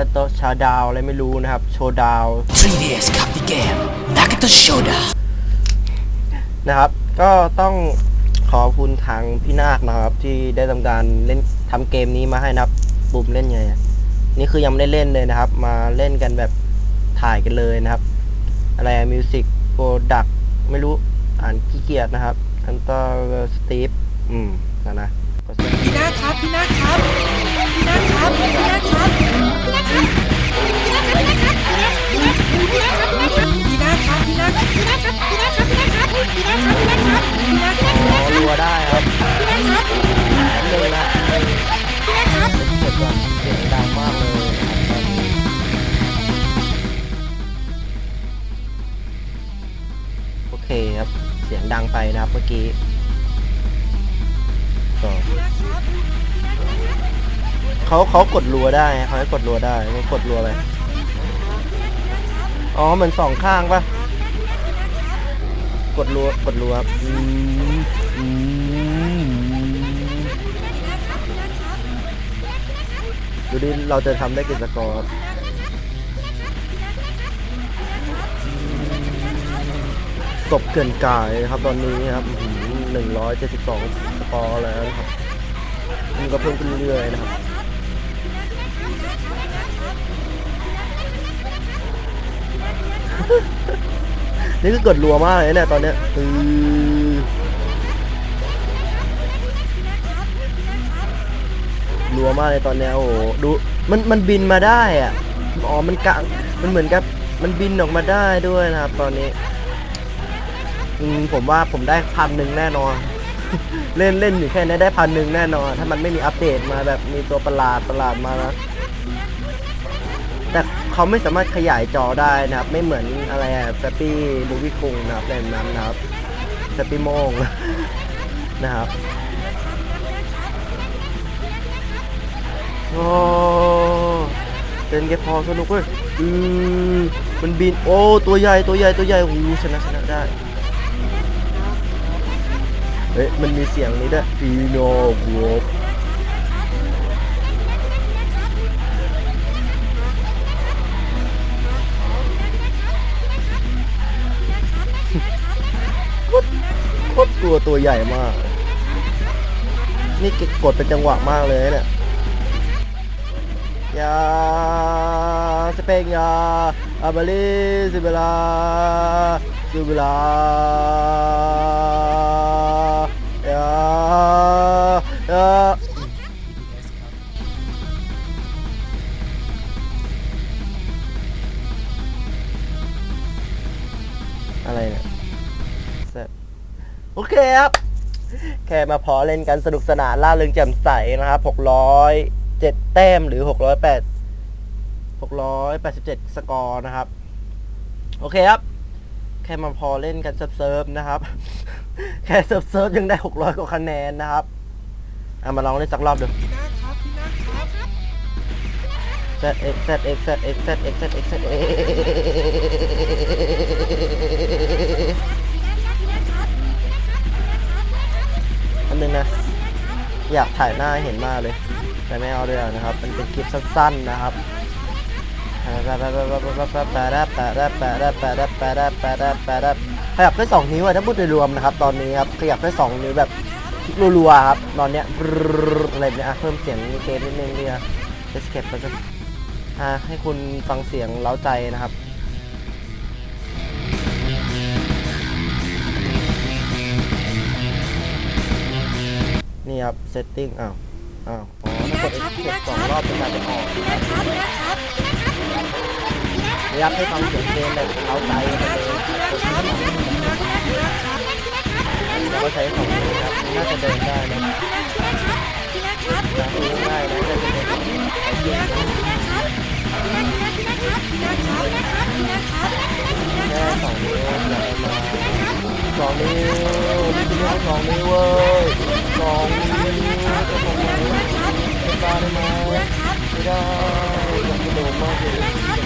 ากาโตะชาดาวอะไรไม่รู้นะครับ โชว์ดาว 3DS ครับที่เกม Nagato Shoda นะครับ ก็ต้องขอบคุณทางพี่นาคนะครับ ที่ได้ทำการเล่นทำเกมนี้มาให้นะครับปุ่มเล่นไงอะนี่คือยังไม่ได้เล่นเลยนะครับ มาเล่นกันแบบถ่ายกันเลยนะครับ อะไรมิวสิกโปรดักไม่รู้อ่านขี้เกียจนะครับอันต่อสตีฟอืมนะนะก็พี่นาครับพี่นาครับพี่นาครับพี่นาครับ ดีรัวได้ครับเลยเจ็บะเสียงดังมากเลยโอเคครับ เสียงดังไปนะครับเมื่อกี้ เขาเขากดรัวได้เขาให้กดรัวได้เขากดรัวไรอ๋อเหมือนสองข้างปะกดรัวกดรัวอืมอืมดูดิเราจะทำได้กี่สกอร์ครับเกินกายครับตอนนี้ครับหนึ่งร้อยเจ็ดสิบสองสกอร์แล้วนะครับมันก็เพิ่มขึ้นเรื่อยๆนะครับ นี่คือกดรัวมากเลยเนี่ยตอนเนี้ยอือรัวมากเลยตอนเนี้ยโอ้โหดูมันมันบินมาได้อะอ๋อมันกะมันเหมือนกับมันบินออกมาได้ด้วยนะครับ ตอนนี้อืมผมว่าผมได้พันหนึ่งแน่นอน เล่นเล่นอยู่แค่นี้ได้พันหนึ่งแน่นอน ถ้ามันไม่มีอัปเดตมาแบบมีตัวประหลาดประหลาดมานะ เขาไม่สามารถขยายจอได้นะครับ ไม่เหมือนอะไรแฟปปี้มูวี่คุงนะครับแบบนั้นนะครับแฟปปี้โมงนะครับโอ้เป็นแค่พอสนุกเว้ยอือมันบินโอ้ตัวใหญ่ตัวใหญ่ตัวใหญ่โอ้ชนะชนะได้เฮ้ยมันมีเสียงนี้ด้วยพีโนบวก รตัวตัวใหญ่มาก นี่กดเป็นจังหวะมากเลยเนี่ยยาสเปกยาอาบาลิสิเบลาสิเบลา โอเครับ แค่มาพอเล่นกันสนุกสนานล่าเริงแจ่มใสนะครับ607 แต้มหรือ 608 687 สกอร์นะครับ โอเคครับ แค่มาพอเล่นกันเซิร์ฟนะครับ แค่เซิร์ฟเซิฟยังได้ 600 กว่าคะแนนนะครับเอามาลองเล่นสักรอบดูพี่นาครับพี่นาครับ Z X Z X Z X Z X Z X Z X อั นึงนะ อยากถ่ายหน้าเห็นมากเลย แต่ไม่เอาด้วยนะครับ มันเป็นคลิปสั้นๆนะครับขยับได้สองนิ้วถ้าพูดโดยรวมนะครับ ตอนนี้ครับขยับได้สองนิ้วแบบรัวๆครับ ตอนเนี้ยอะไรเนี่ยเพิ่มเสียงเกมนิดนึงดีนะ Escape ก็จะให้คุณฟังเสียงเล้าใจนะครับ ครับ setting อ้าว อ้าว อ๋อถ้ากด escape สองรอบจะกลายเป็นออกนี่ครับให้ฟังเสียงเกมแบบเล้าใจกันเลยแล้วก็ใช้สองนิ้วครับน่าจะเดินได้นะนะดูง่ายนะน่าจะเดินได้แค่สองนิ้วอย่าไปมาสองนิ้วนี่คือเรื่องสองนิ้วเว้ยสองนิ้วจะทำไมเป็นบ้าได้ไหมไม่ได้อยากกระโดดมากเลยพี่นาครับพี่นาครับพี่นาครับพี่นาครับพี่นาครับพี่นาครับพี่น สองนะครับจะลงมาเป็นตาได้ไหมไม่ได้อยากกระโดดมากเลยนะครับ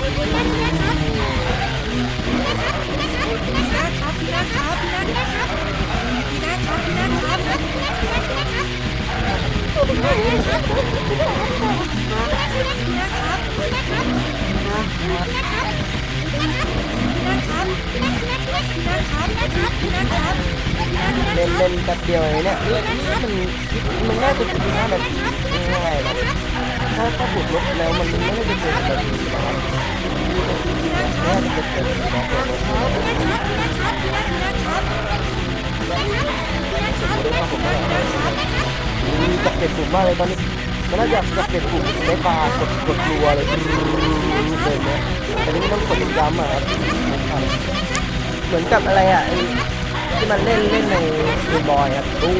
เล่นเล่นแป๊บเดียวเองเนี่ยนี่องนี่มันมันน่าจะเป็นหน้าแบบง่ายๆนะถ้าถ้าบวกลบแล้วมันไม่ได้จะเป็นแบบนี้นะครับน่าจะเป็นแบบนี้นะครับมีจับเป็ดปุ่มมากเลยตอนนี้มันน่าจะจับเป็ดปุ่มได้ปลากดกดรัวเลยเลยเนี่ยแต่นี่ต้องกดย้ำอะครับ เหมือนกับอะไรอะที่มันเล่นเล่นในเกมบอยครับดู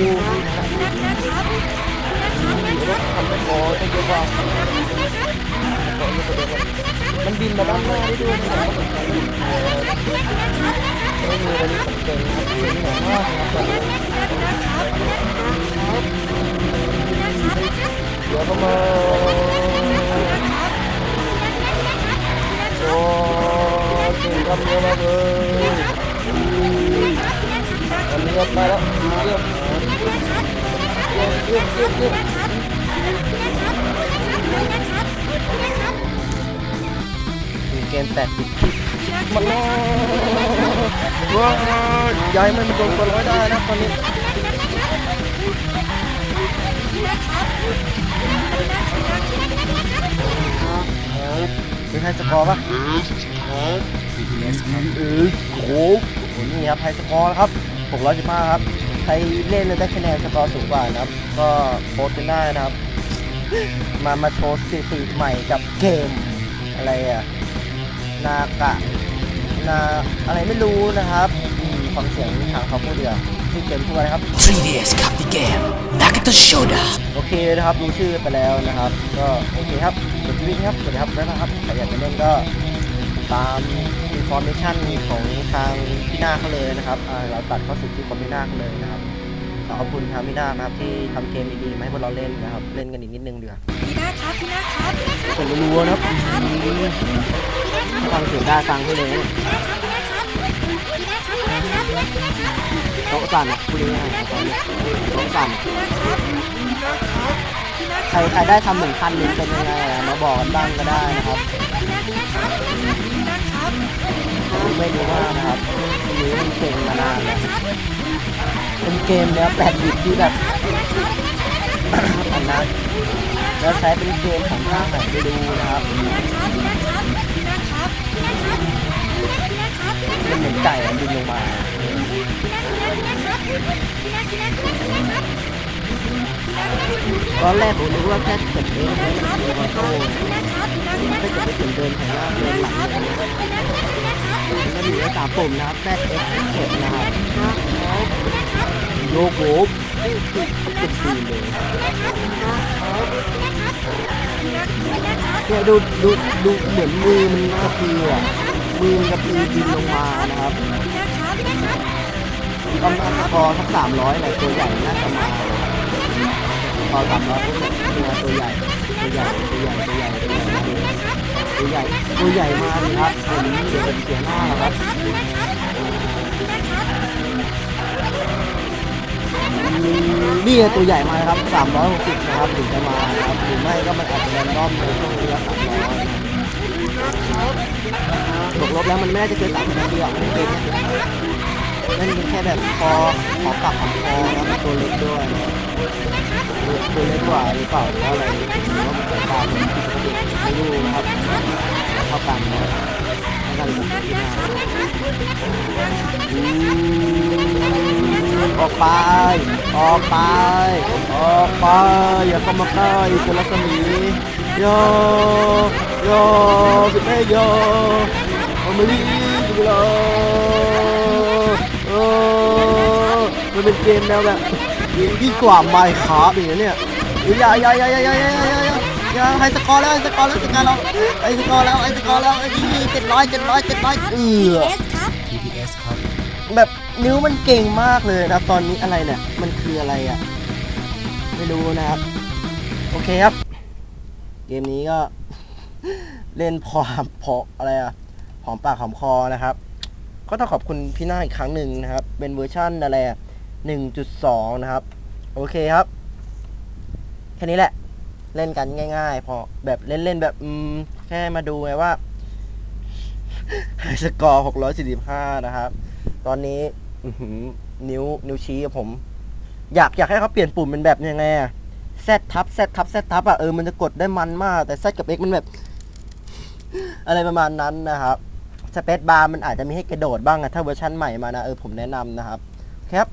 รถทำไปโอ้ต้องเยอะกว่ามันบินมาด้านหน้าได้ด้วยนะครับไม่มีอะไรสังเกตครับเป็นหนังมากนะครับเดี๋ยวก็มาโอ้เก่งทำเยอะมากเลย แปดสิบมันว้าวย้ายมันโดนตัวร้อยได้นะตอนนี้มีใครสกอร์ปะเออโอ้โหนี่ครับไฮสกอร์นะครับ615ครับ ใครเล่นแล้วได้คะแนนสกอร์สูงกว่านะครับ ก็โพสต์กันได้นะครับ มามาโชว์สถิติใหม่กับเกมอะไรอะ นากะนาอะไรไม่รู้นะครับอืมฟังเสียงทางเขาพูดเดียวชื่อเกมชื่ออะไรครับ 3DS ครับที่เกม Nagato Shoda โอเคนะครับรู้ชื่อไปแล้วนะครับ ก็โอเคครับกดชีวิตครับสวัสดีครับแล้วนะครับใครอยากจะเล่นก็ตามอินฟอร์เมชันของทางพี่นาเขาเลยนะครับอ่าเราตัดเข้าสู่คลิปของพี่นาเขาเลยนะครับ ขอขอบคุณทางพี่นานะครับที่ทำเกมดีๆมาให้พวกเราเล่นนะครับเล่นกันอีกนิดนึงเดือพี่นาครับพี่นาครับกดรัวๆนะครับฟังเสียงได้ฟังไปเลยนะโต๊ะสั่นอะพูดง่ายๆตอนนี้โต๊ะสั่นใครใครได้ทำหนึ่งพันหนึ่งเป็นยังไงอะมาบอกกันบ้างก็ได้นะครับไม่รู้ว่านะครับหรือมันเก่งมานานแล้ว เป็นเกมเนี้ยแปดบิตที่แบบอันนั้นแล้วใช้เป็นเกมของทางไหนไปดูนะครับมันเหมือนไก่อะบินลงมาตอนแรกผมนึกว่าแค่เก็บเองแล้วมันเป็นโต้ไม่จะไม่ถึงเดินแถวหน้าเดินหลัง เลยมันมีไว้สามปุ่มนะครับแ X เข็นะครับโลโก้เป็นปีเลยเนี่ยดูดูดูเหมือนมือมันกระพืออะมือมันกระพือบินลงมานะครับประมาณพอสักสามร้อยแหละตัวใหญ่น่าจะมาพอสามร้อยปุ๊บเนี่ยตัวใหญ่ตัวใหญ่ตัวใหญ่ตัวใหญ่ตัวใหญ่ ตัวใหญ่ตัวใหญ่มาเลยครับผมเดี๋ยวเป็นเสียหน้าแล้วครับนี่ตัวใหญ่มาครับ 360 นะครับถึงจะมาครับหรือไม่ก็มันอาจจะแรนดอมในช่วงระยะ300บวกลบแล้วมันไม่น่าจะเกิน3นาทีหรอกมันเป็นนั่นเป็นแค่แบบคอคอปากของคอแล้วมันตัวเล็กด้วยตัวเล็กกว่าหรือเปล่าหรืออะไรหรือว่ามันสายตามันผิดปกติ ไม่รู้นะครับเท่ากันนะเท่ากันผมที่หน้าออกไป ออกไป ออกไป อย่าเข้ามาใกล้คนรัศมีโยโยสุดเมโยโอมาลีจุฬาโอ้มันเป็นเกมแนวแบบยิ่กว่าไมค์คราอย่างเงี้ยเนี่ยอย่าอย่าอย่าอย่าอย่าอย่า อย่าอย่าอย่าให้สกอร์แล้วให้สกอร์แล้วสกอร์แล้วไอ้สกอร์แล้วไอ้สกอร์แล้วไอ้ยี่เจ็ดร้อยเจ็ดร้อยเจ็ดร้อยเออ TDS ครับ แบบนิ้วมันเก่งมากเลยนะครับตอนนี้อะไรเนี่ย มันคืออะไรอะ ไม่รู้นะครับ โอเคครับ เกมนี้ก็ เล่นพอพออะไรอะหอมปากหอมคอนะครับ ก็ต้องขอบคุณพี่หน้าอีกครั้งหนึ่งนะครับ เป็นเวอร์ชั่นอะไรอะหนึ่งจุดสองนะครับ โอเคครับ แค่นี้แหละ เล่นกันง่าย ๆ พอแบบเล่นๆแบบอืมคค่มาดูไงว่าไฮสกอร์645 นะครับ ตอนนี้นิ้วนิ้วชี้ผม อยากอยากให้เขาเปลี่ยนปุ่มเป็นแบบยังไงอะแซทับแซทับแซทับอะเออมันจะกดได้มันมาก แต่แซกับ X มันแบบ อะไรประมาณนั้นนะครับสเปซบาร์มันอาจจะมีให้กระโดดบ้างอะถ้าเวอร์ชันใหม่มานะ เออผมแนะนำนะครับ ครับ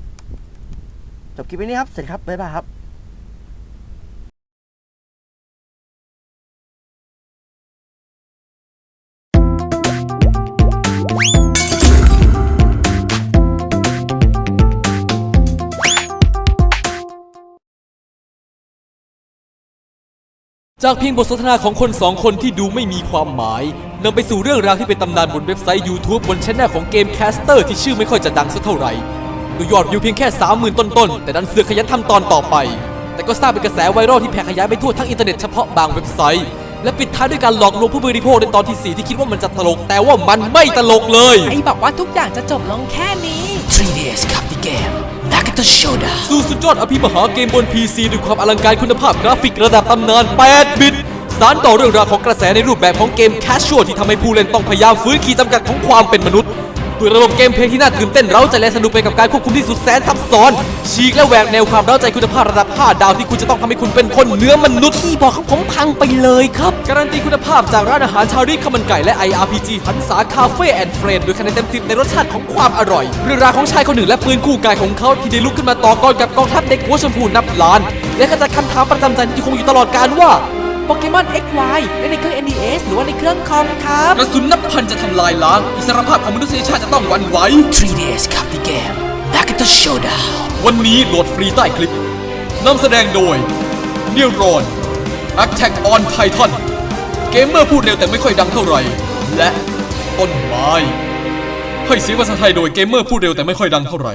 จบคลิปนี้ครับ เสร็จครับ บ๊ายบายครับ จากเพียงบทสนทนาของคนสองคนที่ดูไม่มีความหมายนำไปสู่เรื่องราวที่เป็นตำนานบนเว็บไซต์ YouTube บนช anel ของเกมแคสเตอร์ที่ชื่อไม่ค่อยจะดังสักเท่าไหร่ตัวยอดวิวเพียงแค่ 30,000 ต้นๆ แต่ดันเสือกขยันทำตอนต่อไป แต่ก็สร้างเป็นกระแสไวรัลที่แพร่ขยายไปทั่วทั้งอินเทอร์เน็ตเฉพาะบางเว็บไซต์ และปิดท้ายด้วยการหลอกลวงผู้บริโภคในตอนที่ 4 ที่คิดว่ามันจะตลก แต่ว่ามันไม่ตลกเลย ไอ้บอกว่าทุกอย่างจะจบลงแค่นี้ 3DS Nagato Shoda สู่สุดยอดอภิมหาเกมบน PC ด้วยความอลังการคุณภาพกราฟิกระดับตำนาน 8 บิต สารต่อเรื่องราวของกระแสในรูปแบบของเกมแคชชวลที่ทำให้ผู้เล่นต้องพยายามฟื้นขีดจำกัดของความเป็นมนุษย์ ด้วยระบบเกมเพลย์ที่น่าตื่นเต้นเร้าใจและสนุกไปกับการควบคุมที่สุดแสนซับซ้อน ฉีกและแหวกแนวความเร้าใจคุณภาพระดับ 5 ดาวที่คุณจะต้องทำให้คุณเป็นคนเนื้อมนุษย์ที่บอกของผมพังไปเลยครับ การันตีคุณภาพจากร้านอาหารชาวริข้าวมันไก่และ IRPG หันษาคาเฟ่แอนด์เฟรนด้วยคะแนนเต็มสิบในรสชาติของความอร่อยเรื่องราวของชายคนหนึ่งและปืนคู่กายของเขาที่ได้ลุกขึ้นมาต่อกรกับกองทัพเด็กหัวชมพูนับล้าน และขจัดคำถามประจำใจที่คงอยู่ตลอดกาลว่า โปเกมอน XY เล่นในเครื่อง NDS หรือว่าในเครื่องคอมครับ กระสุนนับพันจะทำลายล้าง อิสรภาพของมนุษยชาติจะต้องหวันไหว 3DS Copy Game Nagato Showdown วันนี้โหลดฟรีใต้คลิปนำแสดงโดยเนียรอน Attack on Titan เกมเมอร์พูดเร็วแต่ไม่ค่อยดังเท่าไหร่ และต้นไม้ให้เสียงภาษาไทยโดยเกมเมอร์พูดเร็วแต่ไม่ค่อยดังเท่าไหร่